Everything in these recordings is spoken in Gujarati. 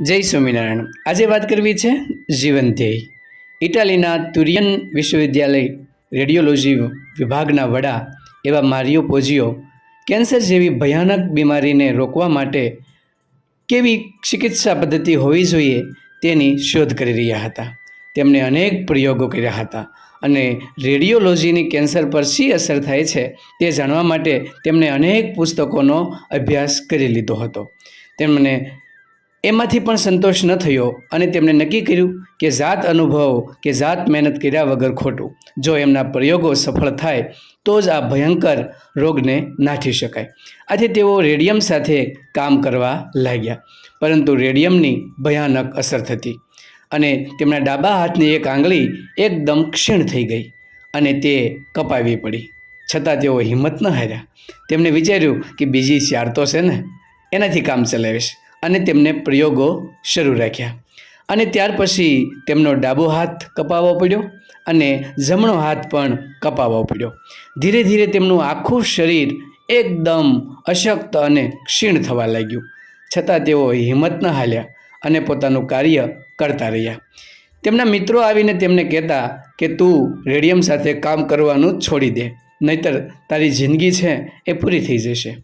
જય સ્વામિનારાયણ. આજે વાત કરવી છે જીવન ધ્યેય. ઇટાલીના તુરિયન વિશ્વવિદ્યાલય રેડિયોલોજી વિભાગના વડા એવા મારિયો પોજિયો કેન્સર જેવી ભયાનક બીમારીને રોકવા માટે કેવી ચિકિત્સા પદ્ધતિ હોવી જોઈએ તેની શોધ કરી રહ્યા હતા. તેમણે અનેક પ્રયોગો કર્યા હતા અને રેડિયોલોજીની કેન્સર પર શી અસર થાય છે તે જાણવા માટે તેમણે અનેક પુસ્તકોનો અભ્યાસ કરી લીધો હતો. તેમણે એમાંથી પણ સંતોષ ન થયો અને તેમણે નક્કી કર્યું કે જાત અનુભવ કે જાત મહેનત કર્યા વગર ખોટું. જો એમના પ્રયોગો સફળ થાય, તો જ આ ભયંકર રોગને નાઠી શકાય. આથી તેઓ રેડિયમ સાથે કામ કરવા લાગ્યા, પરંતુ રેડિયમની ભયાનક અસર થતી અને તેમના ડાબા હાથની એક આંગળી એકદમ ક્ષીણ થઈ ગઈ અને તે કપાવી પડી. છતાં તેઓ હિંમત ન હાર્યા. તેમણે વિચાર્યું કે બીજી ચાર તો છે ને, એનાથી કામ ચલાવીશ. અને તેમને પ્રયોગો શરૂ રાખ્યા. અને ત્યાર પછી તેમનો ડાબો હાથ કપાવવો પડ્યો અને જમણો હાથ પણ કપાવવો પડ્યો. ધીરે ધીરે તેમનું આખું શરીર એકદમ અશક્ત અને ક્ષીણ થવા લાગ્યું. છતાં તેઓ હિંમત ન હાલ્યા અને પોતાનું કાર્ય કરતા રહ્યા. તેમના મિત્રો આવીને તેમને કહેતા કે, તું રેડિયમ સાથે કામ કરવાનું છોડી દે, નહીતર તારી જિંદગી છે એ પૂરી થઈ જશે.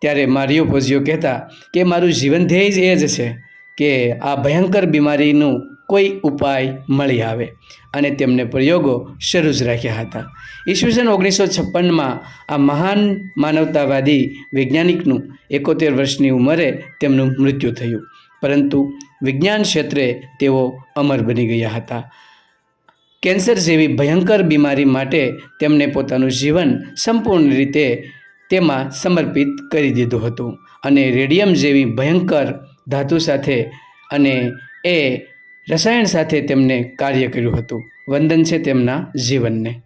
ત્યારે મારિયો પોઝિયો કહેતા કે મારું જીવન ધ્યેય જ એ જ છે કે આ ભયંકર બીમારીનું કોઈ ઉપાય મળી આવે. અને તેમને પ્રયોગો શરૂ જ રાખ્યા હતા. ઈસવીસન ઓગણીસો છપ્પનમાં આ મહાન માનવતાવાદી વૈજ્ઞાનિકનું એકોતેર વર્ષની ઉંમરે તેમનું મૃત્યુ થયું. પરંતુ વિજ્ઞાન ક્ષેત્રે તેઓ અમર બની ગયા હતા. કેન્સર જેવી ભયંકર બીમારી માટે તેમણે પોતાનું જીવન સંપૂર્ણ રીતે તેમાં સમર્પિત કરી દીધું હતું અને રેડિયમ જેવી ભયંકર ધાતુ સાથે અને એ રસાયણ સાથે તેમને કાર્ય કર્યું હતું. વંદન છે તેમના જીવનને.